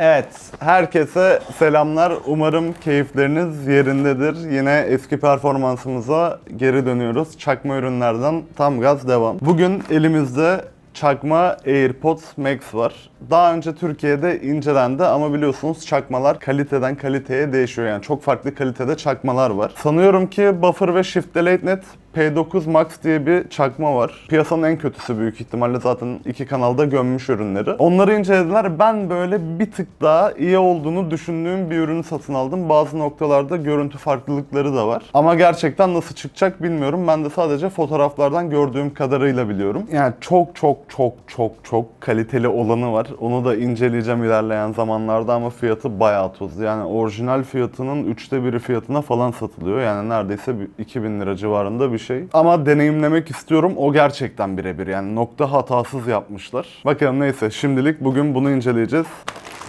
Evet, herkese selamlar. Umarım keyifleriniz yerindedir. Yine eski performansımıza geri dönüyoruz. Çakma ürünlerden tam gaz devam. Bugün elimizde çakma AirPods Max var. Daha önce Türkiye'de incelendi ama biliyorsunuz çakmalar kaliteden kaliteye değişiyor. Yani çok farklı kalitede çakmalar var. Sanıyorum ki Buffer ve Shift Delete Net P9 Max diye bir çakma var. Piyasanın en kötüsü büyük ihtimalle zaten iki kanalda gömmüş ürünleri. Onları incelediler. Ben böyle bir tık daha iyi olduğunu düşündüğüm bir ürünü satın aldım. Bazı noktalarda görüntü farklılıkları da var. Ama gerçekten nasıl çıkacak bilmiyorum. Ben de sadece fotoğraflardan gördüğüm kadarıyla biliyorum. Yani çok çok çok çok çok kaliteli olanı var. Onu da inceleyeceğim ilerleyen zamanlarda ama fiyatı bayağı tuzlu. Yani orijinal fiyatının üçte biri fiyatına falan satılıyor. Yani neredeyse bir 2000 lira civarında bir şey. Ama deneyimlemek istiyorum. O gerçekten birebir. Yani nokta hatasız yapmışlar. Bakalım neyse şimdilik bugün bunu inceleyeceğiz.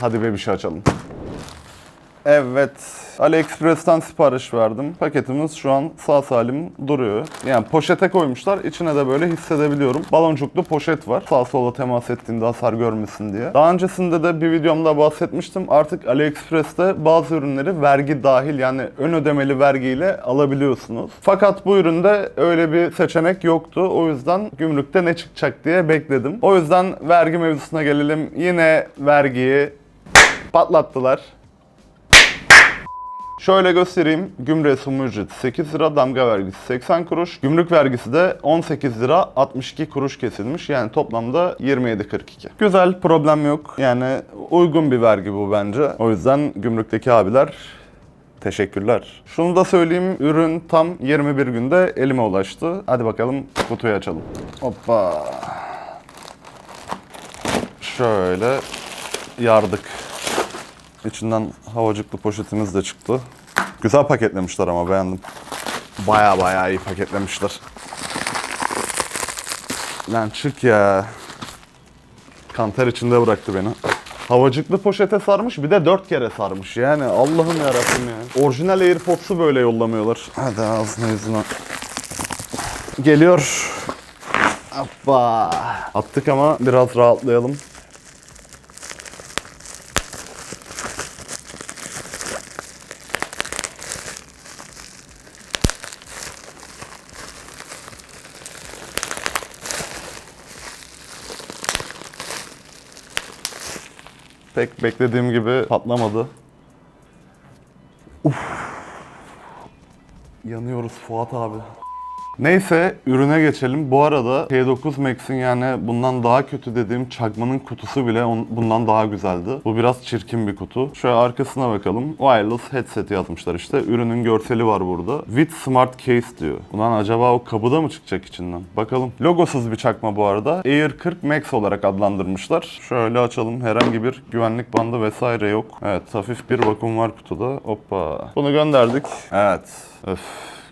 Hadi bir şey açalım. Evet. AliExpress'ten sipariş verdim. Paketimiz şu an sağ salim duruyor. Yani poşete koymuşlar. İçine de böyle hissedebiliyorum. Baloncuklu poşet var. Sağ sola temas ettiğinde hasar görmesin diye. Daha öncesinde de bir videomda bahsetmiştim. Artık AliExpress'te bazı ürünleri vergi dahil yani ön ödemeli vergiyle alabiliyorsunuz. Fakat bu üründe öyle bir seçenek yoktu. O yüzden gümrükte ne çıkacak diye bekledim. O yüzden vergi mevzusuna gelelim. Yine vergiyi patlattılar. Şöyle göstereyim. Gümrüğe sumu ücreti 8 lira, damga vergisi 80 kuruş, gümrük vergisi de 18 lira 62 kuruş kesilmiş. Yani toplamda 27.42. Güzel, problem yok. Yani uygun bir vergi bu bence. O yüzden gümrükteki abiler Teşekkürler. Şunu da söyleyeyim, ürün tam 21 günde elime ulaştı. Hadi bakalım kutuyu açalım. Hoppa. Şöyle yardık. İçinden havacıklı poşetimiz de çıktı. Güzel paketlemişler ama beğendim. Baya baya iyi paketlemişler. Lan çık ya. Kanter içinde bıraktı beni. Havacıklı poşete sarmış bir de dört kere sarmış yani Allah'ım yarabbim ya. Orijinal AirPods'u böyle yollamıyorlar. Hadi ağzına yüzüne. Geliyor. Hoppa. Attık ama biraz rahatlayalım. Pek beklediğim gibi patlamadı. Uf. Yanıyoruz Fuat abi. Neyse ürüne geçelim. Bu arada P9 Max'in yani bundan daha kötü dediğim çakmanın kutusu bile on- bundan daha güzeldi. Bu biraz çirkin bir kutu. Şöyle arkasına bakalım. Wireless headset yazmışlar işte. Ürünün görseli var burada. With Smart Case diyor. Ulan acaba o kabı da mı çıkacak içinden? Bakalım. Logosuz bir çakma bu arada. Air 40 Max olarak adlandırmışlar. Şöyle açalım. Herhangi bir güvenlik bandı vesaire yok. Evet hafif bir vakum var kutuda. Hoppa. Bunu gönderdik. Evet. Öf.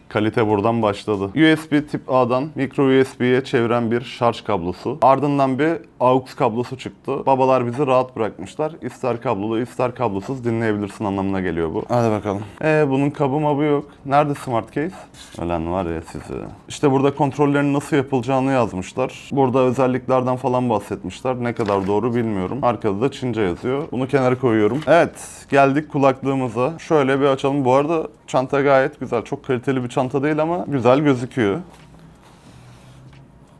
Kalite buradan başladı. USB tip A'dan micro USB'ye çeviren bir şarj kablosu. Ardından bir AUX kablosu çıktı. Babalar bizi rahat bırakmışlar. İster kablolu ister kablosuz dinleyebilirsin anlamına geliyor bu. Hadi bakalım. Ee bunun kabı mabı yok. Nerede smart case? Ölen var ya sizi. İşte burada kontrollerin nasıl yapılacağını yazmışlar. Burada özelliklerden falan bahsetmişler. Ne kadar doğru bilmiyorum. Arkada da Çince yazıyor. Bunu kenara koyuyorum. Evet geldik kulaklığımıza. Şöyle bir açalım. Bu arada çanta gayet güzel. Çok kaliteli bir çanta değil ama güzel gözüküyor.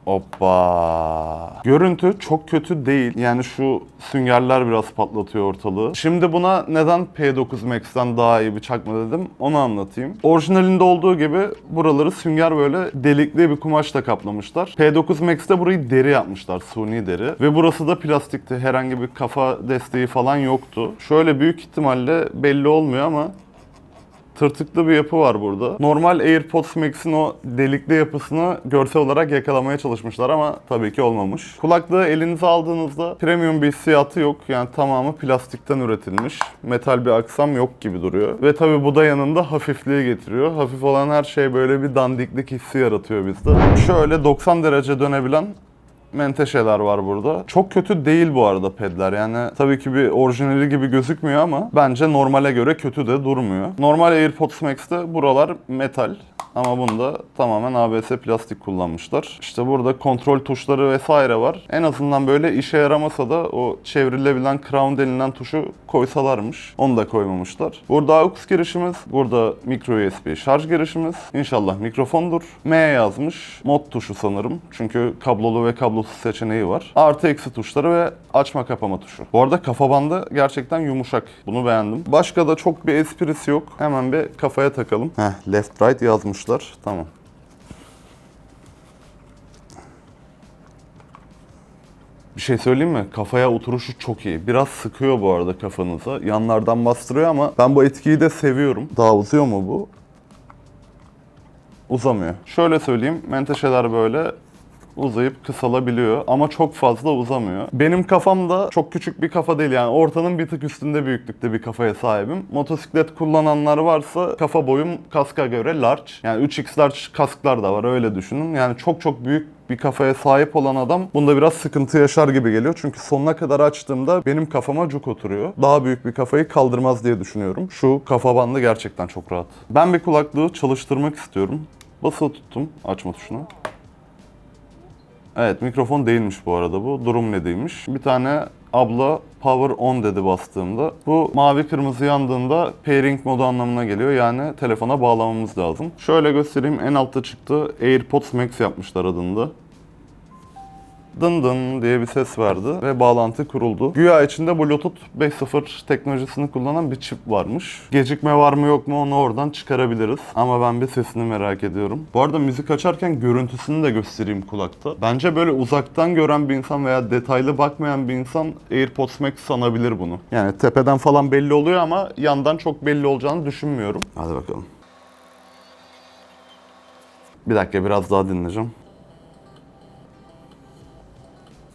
Hoppa. Görüntü çok kötü değil. Yani şu süngerler biraz patlatıyor ortalığı. Şimdi buna neden P9 Max'ten daha iyi bir çakma dedim onu anlatayım. Orijinalinde olduğu gibi buraları sünger böyle delikli bir kumaşla kaplamışlar. P9 Max'te burayı deri yapmışlar. Suni deri. Ve burası da plastikti. Herhangi bir kafa desteği falan yoktu. Şöyle büyük ihtimalle belli olmuyor ama tırtıklı bir yapı var burada. Normal AirPods Max'in o delikli yapısını görsel olarak yakalamaya çalışmışlar ama tabii ki olmamış. Kulaklığı elinize aldığınızda premium bir hissiyatı yok. Yani tamamı plastikten üretilmiş. Metal bir aksam yok gibi duruyor. Ve tabii bu da yanında hafifliği getiriyor. Hafif olan her şey böyle bir dandiklik hissi yaratıyor bizde. Şöyle 90 derece dönebilen menteşeler var burada. Çok kötü değil bu arada pedler. Yani tabii ki bir orijinali gibi gözükmüyor ama bence normale göre kötü de durmuyor. Normal AirPods Max'te buralar metal. Ama bunda tamamen ABS plastik kullanmışlar. İşte burada kontrol tuşları vesaire var. En azından böyle işe yaramasa da o çevrilebilen crown denilen tuşu koysalarmış. Onu da koymamışlar. Burada AUX girişimiz, burada micro USB şarj girişimiz. İnşallah mikrofondur. M yazmış. Mod tuşu sanırım. Çünkü kablolu ve kablosuz seçeneği var. Artı eksi tuşları ve açma kapama tuşu. Bu arada kafa bandı gerçekten yumuşak. Bunu beğendim. Başka da çok bir esprisi yok. Hemen bir kafaya takalım. Heh, left right yazmışlar. Tamam. Bir şey söyleyeyim mi? Kafaya oturuşu çok iyi. Biraz sıkıyor bu arada kafanıza. Yanlardan bastırıyor ama ben bu etkiyi de seviyorum. Daha uzuyor mu bu? Uzamıyor. Şöyle söyleyeyim. Menteşeler böyle uzayıp kısalabiliyor ama çok fazla uzamıyor. Benim kafam da çok küçük bir kafa değil yani ortanın bir tık üstünde büyüklükte bir kafaya sahibim. Motosiklet kullananlar varsa kafa boyum kaska göre large. Yani 3x large kasklar da var öyle düşünün. Yani çok çok büyük bir kafaya sahip olan adam bunda biraz sıkıntı yaşar gibi geliyor. Çünkü sonuna kadar açtığımda benim kafama cuk oturuyor. Daha büyük bir kafayı kaldırmaz diye düşünüyorum. Şu kafa bandı gerçekten çok rahat. Ben bir kulaklığı çalıştırmak istiyorum. Basılı tuttum açma tuşuna. Evet mikrofon değilmiş bu arada bu. Durum nedeymiş. Bir tane abla power on dedi bastığımda. Bu mavi kırmızı yandığında pairing modu anlamına geliyor. Yani telefona bağlamamız lazım. Şöyle göstereyim en altta çıktı. AirPods Max yapmışlar adında dın dın diye bir ses verdi ve bağlantı kuruldu. Güya içinde Bluetooth 5.0 teknolojisini kullanan bir çip varmış. Gecikme var mı yok mu onu oradan çıkarabiliriz. Ama ben bir sesini merak ediyorum. Bu arada müzik açarken görüntüsünü de göstereyim kulakta. Bence böyle uzaktan gören bir insan veya detaylı bakmayan bir insan AirPods Max sanabilir bunu. Yani tepeden falan belli oluyor ama yandan çok belli olacağını düşünmüyorum. Hadi bakalım. Bir dakika biraz daha dinleyeceğim.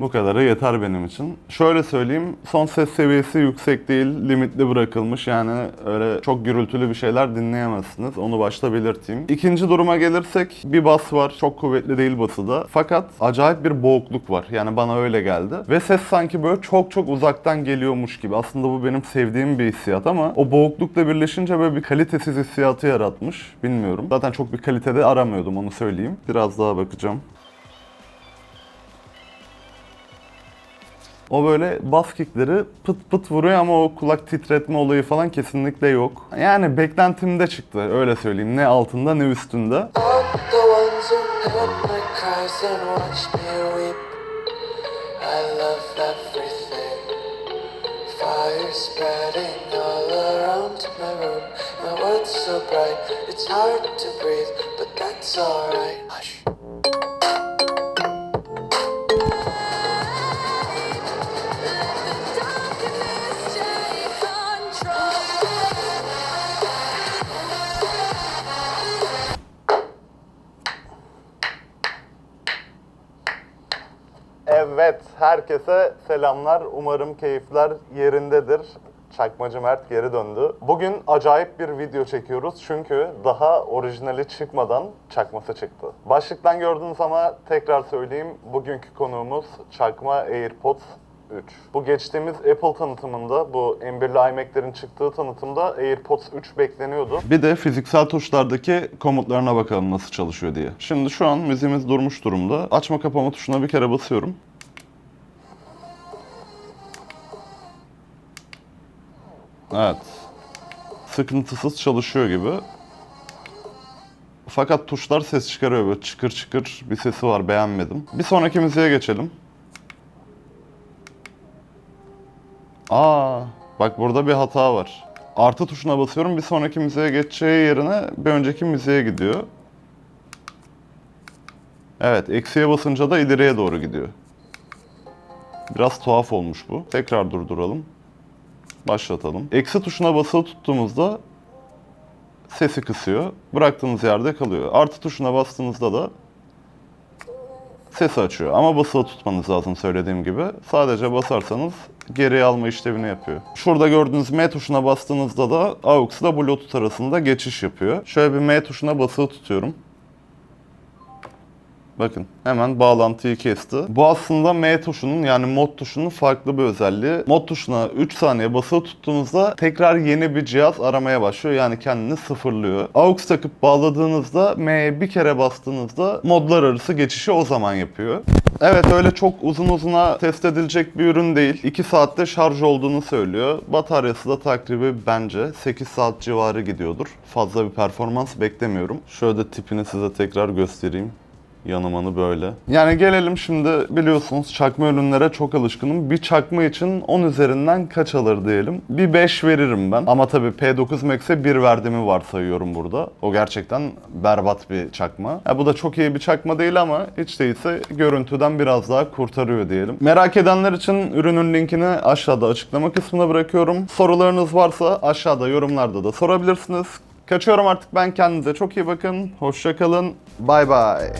Bu kadarı yeter benim için. Şöyle söyleyeyim, son ses seviyesi yüksek değil, limitli bırakılmış. Yani öyle çok gürültülü bir şeyler dinleyemezsiniz. Onu başta belirteyim. İkinci duruma gelirsek bir bas var. Çok kuvvetli değil bası da. Fakat acayip bir boğukluk var. Yani bana öyle geldi. Ve ses sanki böyle çok çok uzaktan geliyormuş gibi. Aslında bu benim sevdiğim bir hissiyat ama o boğuklukla birleşince böyle bir kalitesiz hissiyatı yaratmış. Bilmiyorum. Zaten çok bir kalitede aramıyordum onu söyleyeyim. Biraz daha bakacağım. O böyle bas kickleri pıt pıt vuruyor ama o kulak titretme olayı falan kesinlikle yok. Yani beklentimde çıktı öyle söyleyeyim. Ne altında ne üstünde. So bright, it's hard to breathe, but that's alright. Hush. Evet, herkese selamlar. Umarım keyifler yerindedir. Çakmacı Mert geri döndü. Bugün acayip bir video çekiyoruz çünkü daha orijinali çıkmadan çakması çıktı. Başlıktan gördüğünüz ama tekrar söyleyeyim. Bugünkü konuğumuz çakma AirPods 3. Bu geçtiğimiz Apple tanıtımında, bu M1'li iMac'lerin çıktığı tanıtımda AirPods 3 bekleniyordu. Bir de fiziksel tuşlardaki komutlarına bakalım nasıl çalışıyor diye. Şimdi şu an müziğimiz durmuş durumda. Açma kapama tuşuna bir kere basıyorum. Evet. Sıkıntısız çalışıyor gibi. Fakat tuşlar ses çıkarıyor böyle çıkır çıkır bir sesi var beğenmedim. Bir sonraki müziğe geçelim. Aa, bak burada bir hata var. Artı tuşuna basıyorum bir sonraki müziğe geçeceği yerine bir önceki müziğe gidiyor. Evet, eksiye basınca da ileriye doğru gidiyor. Biraz tuhaf olmuş bu. Tekrar durduralım. Başlatalım. Eksi tuşuna basılı tuttuğumuzda sesi kısıyor. Bıraktığınız yerde kalıyor. Artı tuşuna bastığınızda da sesi açıyor. Ama basılı tutmanız lazım söylediğim gibi. Sadece basarsanız geriye alma işlevini yapıyor. Şurada gördüğünüz M tuşuna bastığınızda da AUX ile Bluetooth arasında geçiş yapıyor. Şöyle bir M tuşuna basılı tutuyorum. Bakın hemen bağlantıyı kesti. Bu aslında M tuşunun yani mod tuşunun farklı bir özelliği. Mod tuşuna 3 saniye basılı tuttuğunuzda tekrar yeni bir cihaz aramaya başlıyor. Yani kendini sıfırlıyor. AUX takıp bağladığınızda M'ye bir kere bastığınızda modlar arası geçişi o zaman yapıyor. Evet öyle çok uzun uzuna test edilecek bir ürün değil. 2 saatte şarj olduğunu söylüyor. Bataryası da takribi bence 8 saat civarı gidiyordur. Fazla bir performans beklemiyorum. Şöyle de tipini size tekrar göstereyim. Yanımanı böyle. Yani gelelim şimdi biliyorsunuz çakma ürünlere çok alışkınım. Bir çakma için 10 üzerinden kaç alır diyelim. Bir 5 veririm ben. Ama tabii P9 Max'e 1 verdiğimi varsayıyorum burada. O gerçekten berbat bir çakma. Ya bu da çok iyi bir çakma değil ama hiç değilse görüntüden biraz daha kurtarıyor diyelim. Merak edenler için ürünün linkini aşağıda açıklama kısmına bırakıyorum. Sorularınız varsa aşağıda yorumlarda da sorabilirsiniz. Kaçıyorum artık ben kendinize çok iyi bakın. Hoşça kalın. Bay bay.